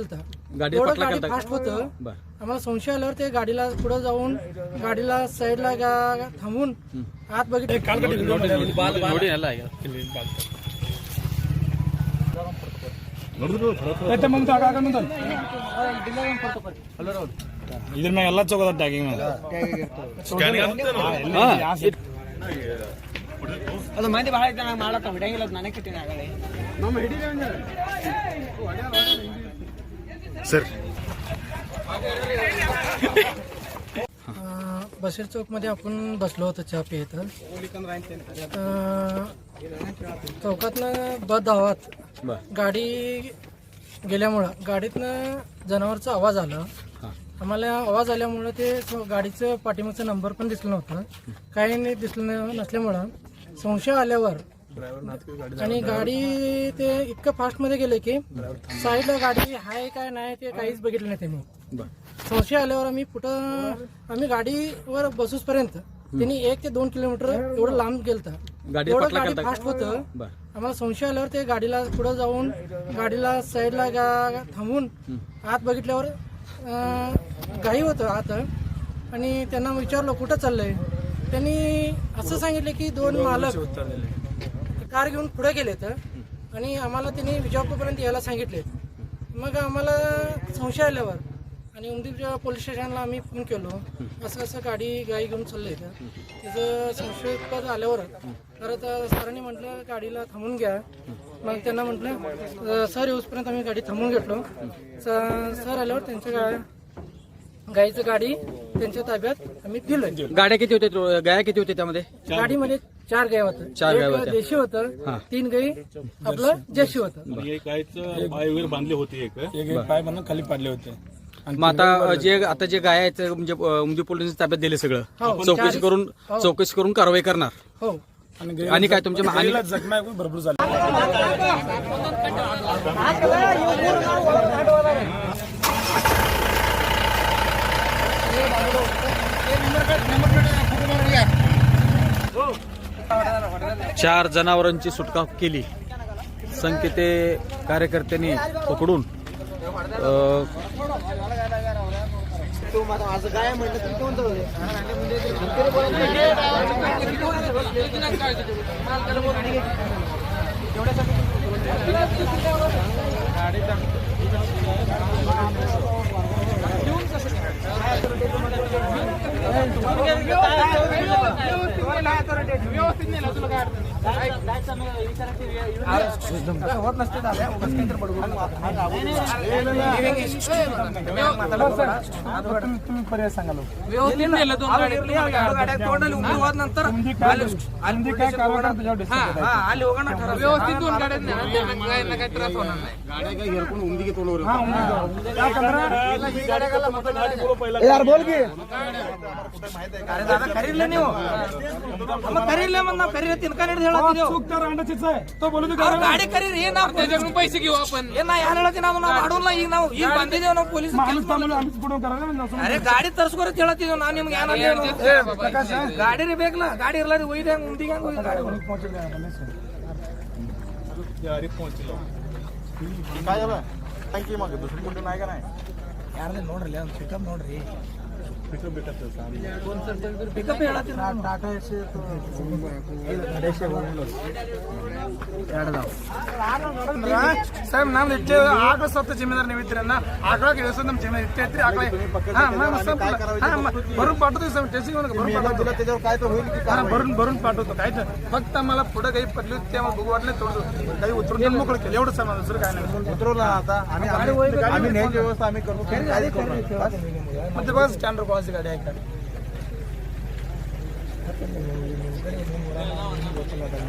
गाडी एवढं पटला गाडी केलता फास्ट होतं बर आम्हाला संशय आल्यावर ते गाडीला पुढे जाऊन गाडीला साईडला गा- थांबून आत बघितलं ನೋಡಿ ಎಲ್ಲ ಈಗ ಇದ್ರ ಮ್ಯಾಗ ಎಲ್ಲ ಚೌಕದ ಟ್ಯಾಗಿಂಗ್ ಹಾ, ಇಟ್- ಅದು ಮಂದಿ ಬಹಳ ಇದ್ದ ಮಾಡತ್ತ ಹೊಡೆಯಂಗಿಲ್ಲ ಅದು ನನಗೆ ಕಿಟ್ಟಿನ ಆಗಲೇ अं, बशीर चौकमध्ये आपण बसलो होतो चहा पित चौकातनं बद धावात. बर. गाडी गेल्यामुळं गाडीतनं जनावरचा आवाज आला. आम्हाला आवाज आल्यामुळं ते गाडीचं पाठीमागचा नंबर पण दिसलं नव्हतं. काही नाही दिसलं नसल्यामुळं संशय आल्यावर आणि गाडी ते इतकं फास्टमध्ये गेले की साईडला गाडी आहे काय नाही ते काहीच बघितलं नाही त्यांनी. संशय आल्यावर आम्ही कुठं आम्ही गाडीवर बसूसपर्यंत त्यांनी एक ते दोन किलोमीटर एवढं लांब गेलतं. एवढं गाडी फास्ट होतं. आम्हाला संशय आल्यावर ते गाडीला पुढे जाऊन गाडीला साईडला गा- थांबून आत बघितल्यावर गाई होतं आत. आणि त्यांना विचारलं कुठं चाललंय? त्यांनी असं सांगितलं की दोन मालक कार घेऊन पुढे गेलेत आणि आम्हाला त्यांनी विजापूरपर्यंत यायला सांगितले. मग आम्हाला संशय आल्यावर आणि उमदीच्या पोलीस स्टेशनला आम्ही फोन केलो असं असं गाडी गाई घेऊन चाललंय तर त्याचं संशयास्पद आल्यावर परत सरांनी म्हटलं गाडीला थांबून घ्या. मग त्यांना म्हटलं सर येऊसपर्यंत आम्ही गाडी थांबून घेतलो. सर आल्यावर त्यांच्या गा गाईचं गाडी त्यांच्या ताब्यात आम्ही दिलोय गाड्या किती होते गाया किती होते त्यामध्ये? गाडीमध्ये चार गाय होतं चार गाय होत्या. देशी होतं हा. तीन गाई आपलं जशी होतं एक गायचं पाय वगैरे बांधले होते एक एक पाय बांधून खाली पाडले होते मग आता जे आता जे गाय आहेत ते म्हणजे म्हणजे पोलिसांनी ताब्यात दिले सगळं हो. चौकशी करून हो. चौकशी करून कारवाई करणार हो आणि काय तुमच्या आणि जखमा भरपूर झाले चार जनावरांची सुटका केली. संकेते कार्यकर्त्यांनी पकडून अ, माझं काय म्हणलं तरी कोण होत नसते दादा उगाच काहीतरी बडबड तुम्ही पर्याय सांगा लोक तोंडाली उभी होत नंतर आनंदी काय कारवाई करा त्याच्यावर decide करा. आली होगा ना ठरवलं. व्यवस्थित दोन गाड्या गायला काही त्रास होणार नाही हा, उंदी करा. काय करणार? यार बोल की अरे दादा खरीदले ನೀವು मग खरीदले मग ನಾವು ಖರೀದಿ ತಿನ್ಕೊಂಡು ಹೇಳತ್ತೀವಿ ನೀವು चूक तर अंडाचीच आहे तो बोलू दे ಅವ್ರ ಗಾಡಿ ಖರೀದಿ ಏನ್ ನಾವು त्याच्याकडून पैसे घेऊ आपण ಏನ್ ನಾ ಯಾರು ಹೇಳತ್ತೀನಿ ನಾವು ನಾವು ಮಾಡೋಲ್ಲ ಈಗ ನಾವು ಈಗ ಬಂದಿದ್ದೇವೆ ನಾವು ಪೊಲೀಸ್ आम्हीच थांबलो, आम्हीच पुढं करायला म्हणजे असं ಅರೆ ಗಾಡಿ ತರ್ಸ್ಕೊರ ಹೇಳತ್ತಿದ್ದೇವೆ ನಾನು ನಿಮ್ಗೆ ಏನಾಗ ಗಾಡಿ ರೀ ಬೇಕಲ್ಲ ಗಾಡಿ ಇರ್ಲಾರಿ ಒಯ್ದು ಹೆಂಗ್ ಮುಂದಿಗೆ ಹೆಂಗ್ ಒಯ್ದು ಗಾಡಿ पोहोचले आहे, नाही सर. ಯಾರ್ದೇ ನೋಡ್ರಿ ಒಂದು ಪಿಕಪ್ ನೋಡ್ರಿ ಪಿಕಪ್ ಹೇಳತ್ತೀನಿ ನಾನು. ಟಾಟಾ ಎಸಿ ಸಾಹೇಬ್ ನಮ್ದು ಇಟ್ಟೆ ಆಕಳ ಸತ್ತ ಜಮೀದಾರ್ ನೀವು ಇರ್ತೀರಿ ಅನ್ನ ಆಕಳ ಇಳಿಸೋದು ನಮ್ಮ ಜಮೀನು ಇಟ್ಟೆ ಇರ್ತೀರಿ ಆಕಳ हा, मग मस्त हा, मग भरून पाठवतो साहेब टेस्टिंग भरून पाठवतो हा, भरून भरून पाठवतो काय तर फक्त मला पुढे काही पडली होती त्यामुळे बघू वाटलं तेवढं काही उतरून मोकळं केलं एवढं सामान दुसरं काय नाही उतरवला आता आणि आम्ही आम्ही न्यायची व्यवस्था आम्ही करू काही करू नका. म्हणजे बस स्टँडर्ड कोणाची गाडी आहे का